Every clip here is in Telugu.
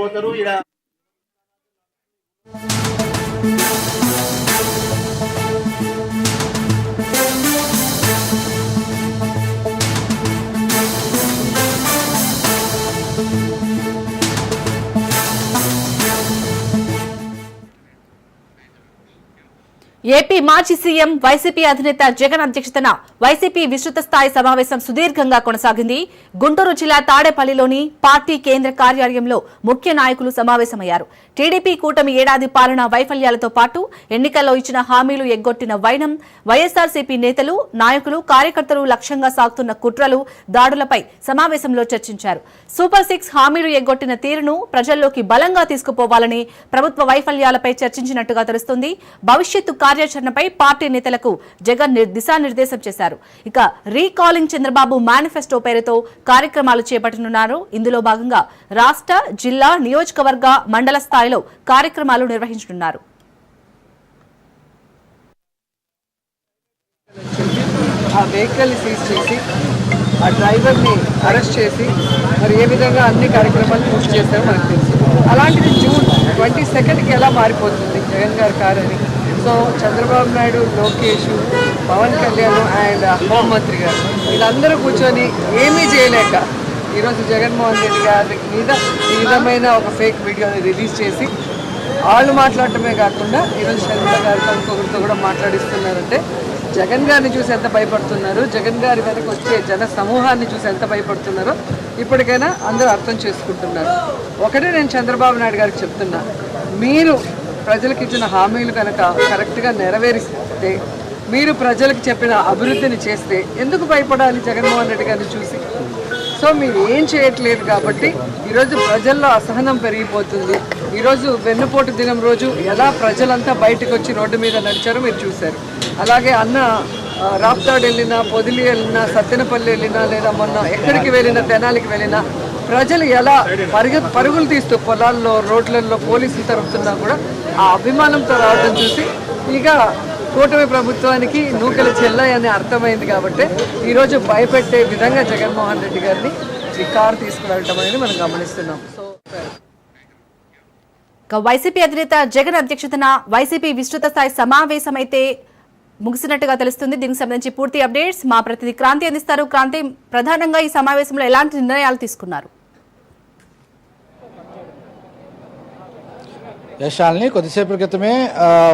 పోతారు ఇక్కడ ఏపీ మాజీ సీఎం వైసీపీ అధినేత జగన్ అధ్యక్షతన వైసీపీ విస్తృత స్థాయి సమావేశం సుదీర్ఘంగా కొనసాగింది. గుంటూరు జిల్లా తాడేపల్లిలోని పార్టీ కేంద్ర కార్యాలయంలో ముఖ్య నాయకులు సమావేశమయ్యారు. టీడీపీ కూటమి ఏడాది పాలన వైఫల్యాలతో పాటు ఎన్నికల్లో ఇచ్చిన హామీలు ఎగ్గొట్టిన వైనం వైఎస్ఆర్సీపీ నేతలు నాయకులు కార్యకర్తలు లక్ష్యంగా సాగుతున్న కుట్రలు దాడులపై సమావేశంలో చర్చించారు. సూపర్ సిక్స్ హామీలు ఎగ్గొట్టిన తీరును ప్రజల్లోకి బలంగా తీసుకుపోవాలని ప్రభుత్వ వైఫల్యాలపై చర్చించినట్టుగా తెలుస్తుంది. భవిష్యత్తు కార్యాచరణపై పార్టీ నేతలకు జగన్ దిశానిర్దేశం చేశారు. ఇక రీకాలింగ్ చంద్రబాబు మేనిఫెస్టో పేరుతో కార్యక్రమాలు చేపట్టనున్నారు. ఇందులో భాగంగా రాష్ట్ర జిల్లా నియోజకవర్గ మండల స్థాయిలో కార్యక్రమాలు నిర్వహించనున్నారు. ఆ వెహికల్ని సీజ్ చేసి ఆ డ్రైవర్ని అరెస్ట్ చేసి మరి ఏ విధంగా అన్ని కార్యక్రమాలు పూర్తి చేశారో మనకు తెలుసు. అలాంటిది జూన్ ట్వంటీ సెకండ్కి ఎలా మారిపోతుంది జగన్ గారి కారు అని? సో చంద్రబాబు నాయుడు లోకేష్ పవన్ కళ్యాణ్ అండ్ హోంమంత్రి గారు వీళ్ళందరూ కూర్చొని ఏమీ చేయలేక ఈరోజు జగన్మోహన్ రెడ్డి గారి మీద ఈ విధమైన ఒక ఫేక్ వీడియోని రిలీజ్ చేసి వాళ్ళు మాట్లాడటమే కాకుండా ఈరోజు శర్మిల గారితో ఇంకొకరితో కూడా మాట్లాడిస్తున్నారంటే జగన్ గారిని చూసి ఎంత భయపడుతున్నారు? జగన్ గారి వెనక వచ్చే జన సమూహాన్ని చూసి ఎంత భయపడుతున్నారో ఇప్పటికైనా అందరూ అర్థం చేసుకుంటున్నారు. ఒకటే నేను చంద్రబాబు నాయుడు గారికి చెప్తున్నా. మీరు ప్రజలకు ఇచ్చిన హామీలు కనుక కరెక్ట్గా నెరవేరిస్తే మీరు ప్రజలకు చెప్పిన అభివృద్ధిని చేస్తే ఎందుకు భయపడాలి జగన్మోహన్ రెడ్డి గారిని చూసి? సో మీరు ఏం చేయట్లేదు కాబట్టి ఈరోజు ప్రజల్లో అసహనం పెరిగిపోతుంది. ఈరోజు వెన్నుపోటు దినం రోజు ఎలా ప్రజలంతా బయటకు వచ్చి రోడ్డు మీద నడిచారో మీరు చూశారు. అలాగే అన్న రాప్తాడు వెళ్ళినా పొదిలి వెళ్ళినా సత్తెనపల్లి వెళ్ళినా లేదా మొన్న ఎక్కడికి వెళ్ళినా తెనాలికి వెళ్ళినా ప్రజలు ఎలా పరుగు పరుగులు తీస్తూ పొలాల్లో రోడ్లలో పోలీసులు తరుపుతున్నా కూడా ఆ అభిమానంతో రావడం చూసి ఇక కూటమి ప్రభుత్వానికి నూకలు చెల్లాయని అర్థమైంది కాబట్టి ఈరోజు భయపెట్టే విధంగా జగన్మోహన్ రెడ్డి గారిని ఈ కారు తీసుకువెళ్ళటం అనేది మనం గమనిస్తున్నాం. సో వైసీపీ అధినేత జగన్ అధ్యక్షతన వైసీపీ విస్తృత స్థాయి సమావేశం అయితే ముగిసినట్టుగా తెలుస్తుంది. దీనికి సంబంధించి పూర్తి అప్డేట్స్ మా ప్రతినిధి క్రాంతి అందిస్తారు. క్రాంతి ప్రధానంగా ఈ సమావేశంలో ఎలాంటి నిర్ణయాలు తీసుకున్నారు? యశాల్ని కొద్దిసేపటి క్రితమే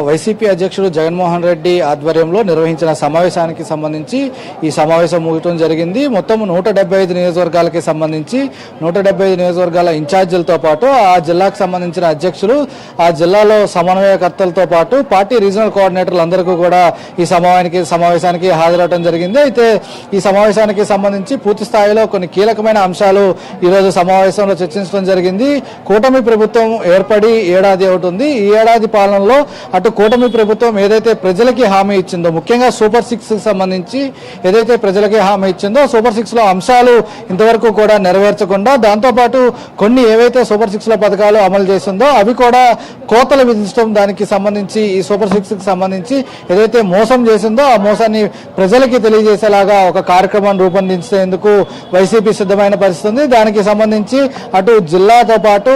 వైసీపీ అధ్యక్షుడు జగన్మోహన్ రెడ్డి ఆధ్వర్యంలో నిర్వహించిన సమావేశానికి సంబంధించి ఈ సమావేశం ముగటం జరిగింది. మొత్తం నూట డెబ్బై ఐదు నియోజకవర్గాలకి సంబంధించి నూట డెబ్బై ఐదు నియోజకవర్గాల ఇన్ఛార్జీలతో పాటు ఆ జిల్లాకు సంబంధించిన అధ్యక్షులు ఆ జిల్లాలో సమన్వయకర్తలతో పాటు పార్టీ రీజనల్ కోఆర్డినేటర్లు అందరికీ కూడా ఈ సమావేశానికి సమావేశానికి హాజరవడం జరిగింది. అయితే ఈ సమావేశానికి సంబంధించి పూర్తి స్థాయిలో కొన్ని కీలకమైన అంశాలు ఈరోజు సమావేశంలో చర్చించడం జరిగింది. కూటమి ప్రభుత్వం ఏర్పడి ఏడాది అవుతుంది ఈ ఏడాది పాలనలో అటు కూటమి ప్రభుత్వం ఏదైతే ప్రజలకి హామీ ఇచ్చిందో ముఖ్యంగా సూపర్ సిక్స్కి సంబంధించి ఏదైతే ప్రజలకి హామీ ఇచ్చిందో సూపర్ సిక్స్లో అంశాలు ఇంతవరకు కూడా నెరవేర్చకుండా దాంతోపాటు కొన్ని ఏవైతే సూపర్ సిక్స్లో పథకాలు అమలు చేసిందో అవి కూడా కోతలు విధించడం దానికి సంబంధించి ఈ సూపర్ సిక్స్కి సంబంధించి ఏదైతే మోసం చేసిందో ఆ మోసాన్ని ప్రజలకి తెలియజేసేలాగా ఒక కార్యక్రమాన్ని రూపొందించేందుకు వైసీపీ సిద్ధమైన పరిస్థితి ఉంది. దానికి సంబంధించి అటు జిల్లాతో పాటు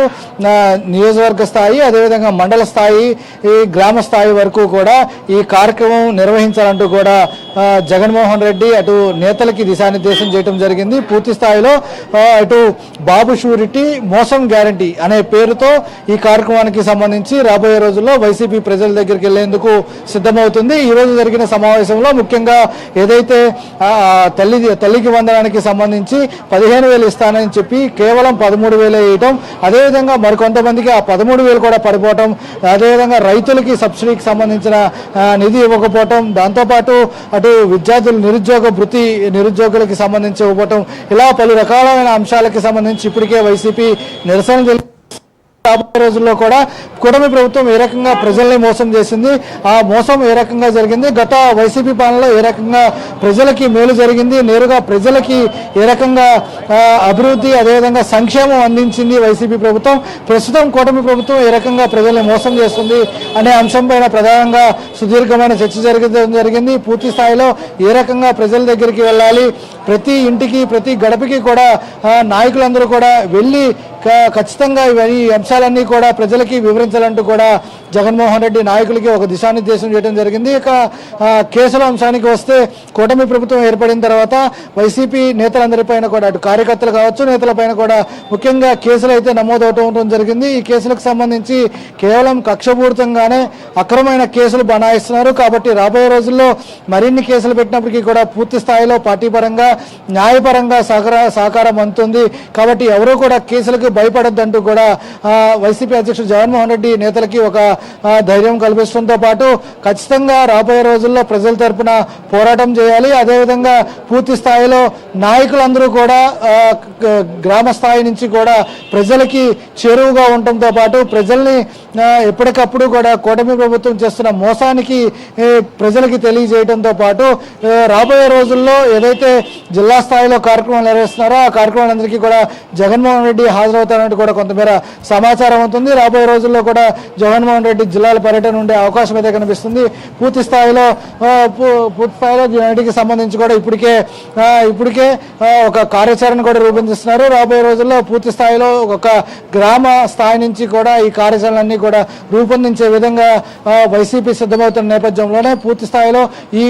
నియోజకవర్గ స్థాయి అదేవిధంగా మండల స్థాయి ఈ గ్రామ స్థాయి వరకు కూడా ఈ కార్యక్రమం నిర్వహించాలంటూ కూడా జగన్మోహన్ రెడ్డి అటు నేతలకి దిశానిర్దేశం చేయడం జరిగింది. పూర్తి స్థాయిలో అటు బాబు షూరిటీ మోసం గ్యారంటీ అనే పేరుతో ఈ కార్యక్రమానికి సంబంధించి రాబోయే రోజుల్లో వైసీపీ ప్రజల దగ్గరికి వెళ్ళేందుకు సిద్ధమవుతుంది. ఈ రోజు జరిగిన సమావేశంలో ముఖ్యంగా ఏదైతే తల్లి తల్లికి వందనానికి సంబంధించి పదిహేను వేలు ఇస్తానని చెప్పి కేవలం పదమూడు వేలే వేయటం అదేవిధంగా మరికొంతమందికి ఆ పదమూడు వేలు కూడా పడిపోవటం అదేవిధంగా రైతులకి సబ్సిడీకి సంబంధించిన నిధి ఇవ్వకపోవటం దాంతోపాటు అటు విద్యార్థులు నిరుద్యోగ వృత్తి నిరుద్యోగులకి సంబంధించి ఇవ్వటం ఇలా పలు రకాలైన అంశాలకి సంబంధించి ఇప్పటికే వైసీపీ నిరసన తెలి- రాబోయే రోజుల్లో కూడా కూటమి ప్రభుత్వం ఏ రకంగా ప్రజల్ని మోసం చేసింది ఆ మోసం ఏ రకంగా జరిగింది గత వైసీపీ పాలనలో ఏ రకంగా ప్రజలకి మేలు జరిగింది నేరుగా ప్రజలకి ఏ రకంగా అభివృద్ధి అదేవిధంగా సంక్షేమం అందించింది వైసీపీ ప్రభుత్వం ప్రస్తుతం కూటమి ప్రభుత్వం ఏ రకంగా ప్రజల్ని మోసం చేస్తుంది అనే అంశంపైన ప్రధానంగా సుదీర్ఘమైన చర్చ జరగడం జరిగింది. పూర్తి స్థాయిలో ఏ రకంగా ప్రజల దగ్గరికి వెళ్ళాలి ప్రతి ఇంటికి ప్రతి గడపకి కూడా నాయకులందరూ కూడా వెళ్ళి ఖచ్చితంగా ఇవన్నీ అంశం అంశాలన్నీ కూడా ప్రజలకి వివరించాలంటూ కూడా జగన్మోహన్ రెడ్డి నాయకులకి ఒక దిశానిర్దేశం చేయడం జరిగింది. ఇక కేసుల అంశానికి వస్తే కూటమి ప్రభుత్వం ఏర్పడిన తర్వాత వైసీపీ నేతలందరిపైన కూడా అటు కార్యకర్తలు కావచ్చు నేతలపైన కూడా ముఖ్యంగా కేసులు అయితే నమోదవటం జరిగింది. ఈ కేసులకు సంబంధించి కేవలం కక్షపూరితంగానే అక్రమమైన కేసులు బనాయిస్తున్నారు. కాబట్టి రాబోయే రోజుల్లో మరిన్ని కేసులు పెట్టినప్పటికీ కూడా పూర్తి స్థాయిలో పార్టీ పరంగా న్యాయపరంగా సహకార సహకారం అందుతుంది. కాబట్టి ఎవరూ కూడా కేసులకు భయపడద్దంటూ కూడా ఆ, వైసీపీ అధ్యక్షుడు జగన్మోహన్ రెడ్డి నేతలకి ఒక ధైర్యం కల్పిస్తుంతో పాటు ఖచ్చితంగా రాబోయే రోజుల్లో ప్రజల తరపున పోరాటం చేయాలి. అదేవిధంగా పూర్తి స్థాయిలో నాయకులందరూ కూడా గ్రామ స్థాయి నుంచి కూడా ప్రజలకి చేరువుగా ఉండటంతో పాటు ప్రజల్ని ఎప్పటికప్పుడు కూడా కూటమి ప్రభుత్వం చేస్తున్న మోసానికి ప్రజలకి తెలియజేయడంతో పాటు రాబోయే రోజుల్లో ఏదైతే జిల్లా స్థాయిలో కార్యక్రమాలు నిర్వహిస్తున్నారో ఆ కార్యక్రమాలందరికీ కూడా జగన్మోహన్ రెడ్డి హాజరవుతారన్నట్టు కూడా కొంతమేర సమాచారం ఉంటుంది రాబోయే రోజుల్లో కూడా జగన్మోహన్ రెడ్డి జిల్లాల పర్యటన ఉండే అవకాశం అయితే కనిపిస్తుంది. పూర్తి స్థాయిలో పూర్తి స్థాయిలో వీటికి సంబంధించి కూడా ఇప్పటికే ఇప్పటికే ఒక కార్యాచరణ కూడా రూపొందిస్తున్నారు. రాబోయే రోజుల్లో పూర్తి స్థాయిలో ఒక గ్రామ స్థాయి నుంచి కూడా ఈ కార్యాచరణలన్నీ కూడా రూపొందించే విధంగా వైసీపీ సిద్ధమవుతున్న నేపథ్యంలోనే పూర్తి స్థాయిలో ఈ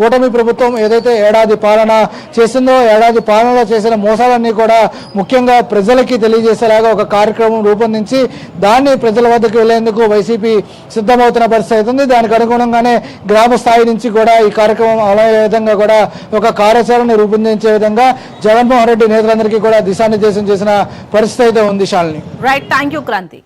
కూటమి ప్రభుత్వం ఏదైతే ఏడాది పాలన చేసిందో ఏడాది పాలనలో చేసిన మోసాలన్నీ కూడా ముఖ్యంగా ప్రజలకి తెలియజేసేలాగా ఒక కార్యక్రమం రూపొందించి దాన్ని ప్రజల వద్దకు వెళ్ళేందుకు వైసీపీ సిద్ధమవుతున్న పరిస్థితి ఉంది. దానికి అనుగుణంగానే గ్రామ స్థాయి నుంచి కూడా ఈ కార్యక్రమం అమలయ్యే విధంగా కూడా ఒక కార్యాచరణను రూపొందించే విధంగా జగన్మోహన్ రెడ్డి నేతలందరికీ కూడా దిశానిర్దేశం చేసిన పరిస్థితి అయితే ఉంది Shalini. Right thank you Kranthi